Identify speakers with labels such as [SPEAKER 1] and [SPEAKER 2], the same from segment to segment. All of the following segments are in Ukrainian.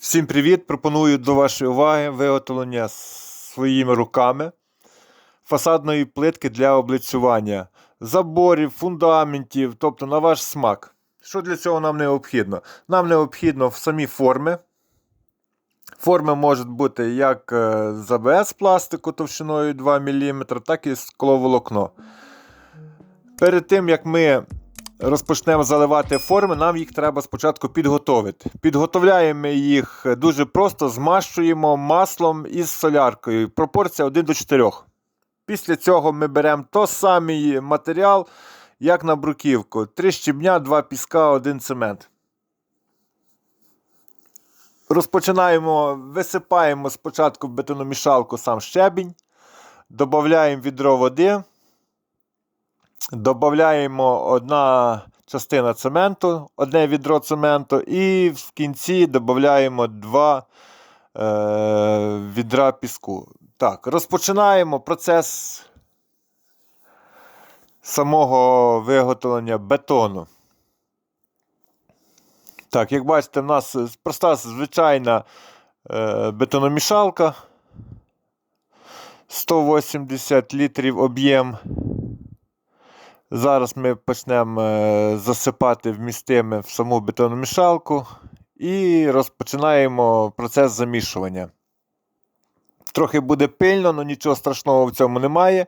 [SPEAKER 1] Всім привіт! Пропоную до вашої уваги виготовлення своїми руками фасадної плитки для облицювання заборів, фундаментів, тобто на ваш смак. Що для цього нам необхідно? Нам необхідно самі форми. Форми можуть бути як е, з АБС пластику товщиною 2 мм, так і скловолокно. Перед тим, як ми розпочнемо заливати форми, нам їх треба спочатку підготовити. Підготовляємо їх дуже просто, змащуємо маслом із соляркою. Пропорція 1 до 4. Після цього ми беремо той самий матеріал, як на бруківку. 3 щебня, 2 піска, 1 цемент. Розпочинаємо, висипаємо спочатку в бетономішалку сам щебінь, додаємо відро води. Додаємо одна частина цементу, одне відро цементу, і в кінці додаємо два е, відра піску. Так, розпочинаємо процес самого виготовлення бетону. Так, як бачите, в нас проста звичайна е, бетономішалка. 180 літрів об'єм. Зараз ми почнемо е, засипати вмістими в саму бетономішалку і розпочинаємо процес замішування. Трохи буде пильно, але нічого страшного в цьому немає.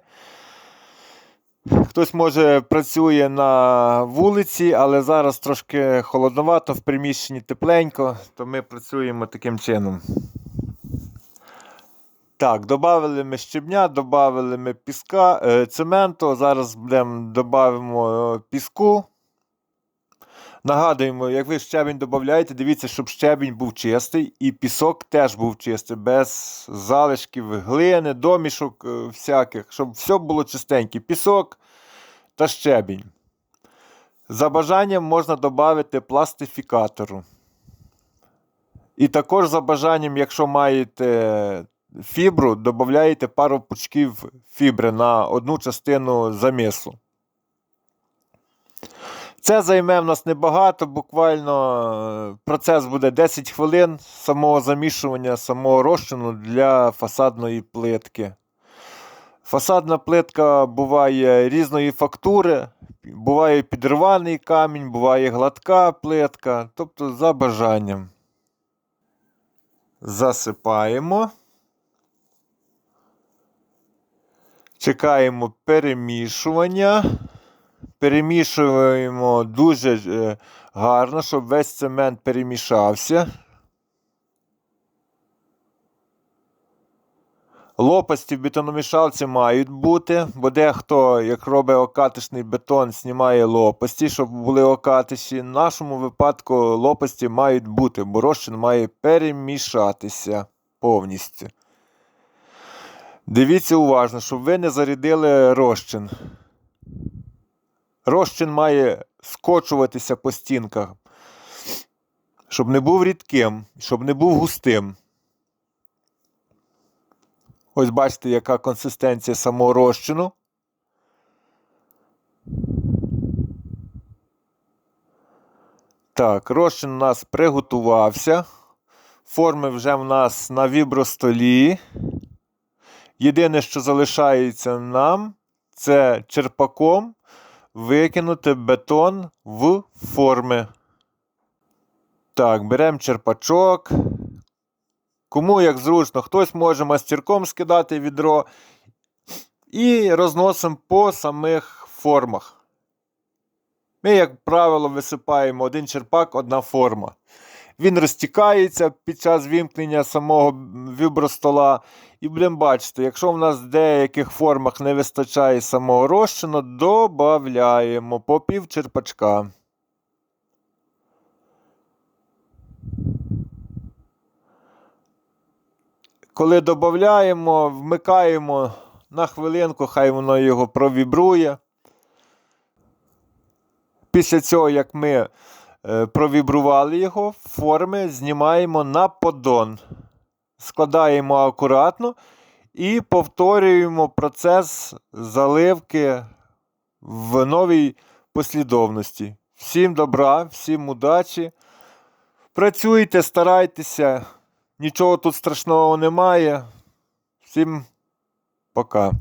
[SPEAKER 1] Хтось, може, працює на вулиці, але зараз трошки холодновато, в приміщенні тепленько, то ми працюємо таким чином. Так, додали ми щебня, додали ми піска, е, цементу. Зараз будемо додаємо е, піску. Нагадуємо, як ви щебінь додаєте, дивіться, щоб щебінь був чистий і пісок теж був чистий, без залишків, глини, домішок е, всяких, щоб все було чистеньке. Пісок та щебінь. За бажанням можна додати пластифікатору. І також за бажанням, якщо маєте фібру, додаєте пару пучків фібри на одну частину замісу. Це займе в нас небагато, буквально процес буде 10 хвилин самого замішування, самого розчину для фасадної плитки. Фасадна плитка буває різної фактури, буває підриваний камінь, буває гладка плитка, тобто за бажанням. Засипаємо. Чекаємо перемішування. Перемішуємо дуже е, гарно, щоб весь цемент перемішався. Лопасті в бетономішалці мають бути, бо дехто, як робить окатишний бетон, знімає лопасті, щоб були окатиші. В нашому випадку лопасті мають бути, бо розчин має перемішатися повністю. Дивіться уважно, щоб ви не зарядили розчин. Розчин має скочуватися по стінках, щоб не був рідким, щоб не був густим. Ось бачите, яка консистенція самого розчину. Так, розчин у нас приготувався. Форми вже в нас на вібростолі. Єдине, що залишається нам, це черпаком викинути бетон в форми. Так, беремо черпачок. Кому як зручно, хтось може мастерком скидати відро і розносимо по самих формах. Ми, як правило, висипаємо один черпак, одна форма. Він розтікається під час вімкнення самого вібростола. І будемо бачити, якщо в нас в деяких формах не вистачає самого розчину, додаємо по пів черпачка. Коли додаємо, вмикаємо на хвилинку, хай воно його провібрує. Після цього, як ми провібрували його, форми знімаємо на поддон. Складаємо акуратно і повторюємо процес заливки в новій послідовності. Всім добра, всім удачі! Працюйте, старайтеся. Нічого тут страшного немає. Всім пока.